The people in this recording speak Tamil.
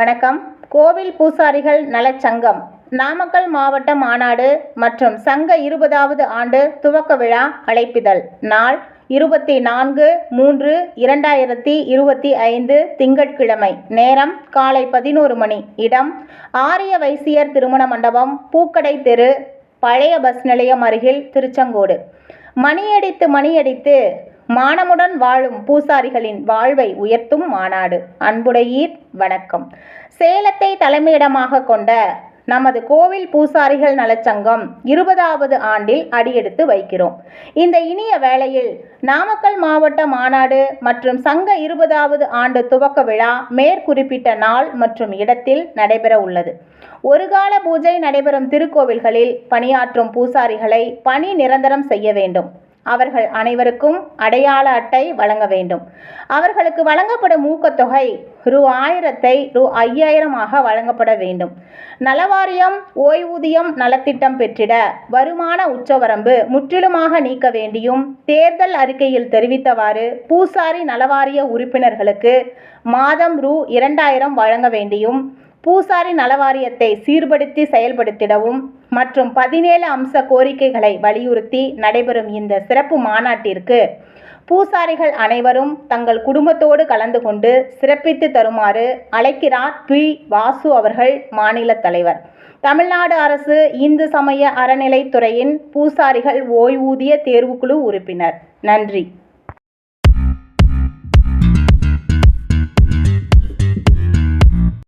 வணக்கம். கோவில் பூசாரிகள் நலச்சங்கம். நாமக்கல் மாவட்ட மாநாடு மற்றும் சங்க இருபதாவது ஆண்டு துவக்க விழா அழைப்பிதழ். நாள் இருபத்தி நான்கு மூன்று இரண்டாயிரத்தி இருபத்தி ஐந்து திங்கட்கிழமை. நேரம் காலை பதினோரு மணி. இடம் ஆரிய வைசியர் திருமண மண்டபம் பூக்கடை தெரு பழைய பஸ் நிலையம் அருகில் திருச்செங்கோடு. மணியடித்து மணியடித்து மானமுடன் வாழும் பூசாரிகளின் வாழ்வை உயர்த்தும் மாநாடு. அன்புடையீர் வணக்கம். சேலத்தை தலைமையிடமாக கொண்ட நமது கோவில் பூசாரிகள் நலச்சங்கம் இருபதாவது ஆண்டில் அடியெடுத்து வைக்கிறோம். இந்த இனிய வேளையில் நாமக்கல் மாவட்ட மாநாடு மற்றும் சங்க இருபதாவது ஆண்டு துவக்க விழா மேற்குறிப்பிட்ட நாள் மற்றும் இடத்தில் நடைபெற உள்ளது. ஒருகால பூஜை நடைபெறும் திருக்கோவில்களில் பணியாற்றும் பூசாரிகளை பணி நிரந்தரம் செய்ய வேண்டும். அவர்கள் அனைவருக்கும் அடையாள அட்டை வழங்க வேண்டும். அவர்களுக்கு வழங்கப்படும் ஊக்கத்தொகை ரூ ஆயிரத்தை ரூ ஐயாயிரமாக வழங்கப்பட வேண்டும். நலவாரியம் ஓய்வூதியம் நலத்திட்டம் பெற்றிட வருமான உச்சவரம்பு முற்றிலுமாக நீக்க வேண்டியும் தேர்தல் அறிக்கையில் தெரிவித்தவாறு பூசாரி நலவாரிய உறுப்பினர்களுக்கு மாதம் ரூ இரண்டாயிரம் வழங்க வேண்டியும் பூசாரி நலவாரியத்தை சீர்படுத்தி செயல்படுத்திடவும் மற்றும் பதினேழு அம்ச கோரிக்கைகளை வலியுறுத்தி நடைபெறும் இந்த சிறப்பு மாநாட்டிற்கு பூசாரிகள் அனைவரும் தங்கள் குடும்பத்தோடு கலந்து கொண்டு சிறப்பித்து தருமாறு அழைக்கிறார் பி. வாசு அவர்கள் மாநில தலைவர். தமிழ்நாடு அரசு இந்து சமய அறநிலைத்துறையின் பூசாரிகள் ஓய்வூதிய தேர்வுக்குழு உறுப்பினர். நன்றி.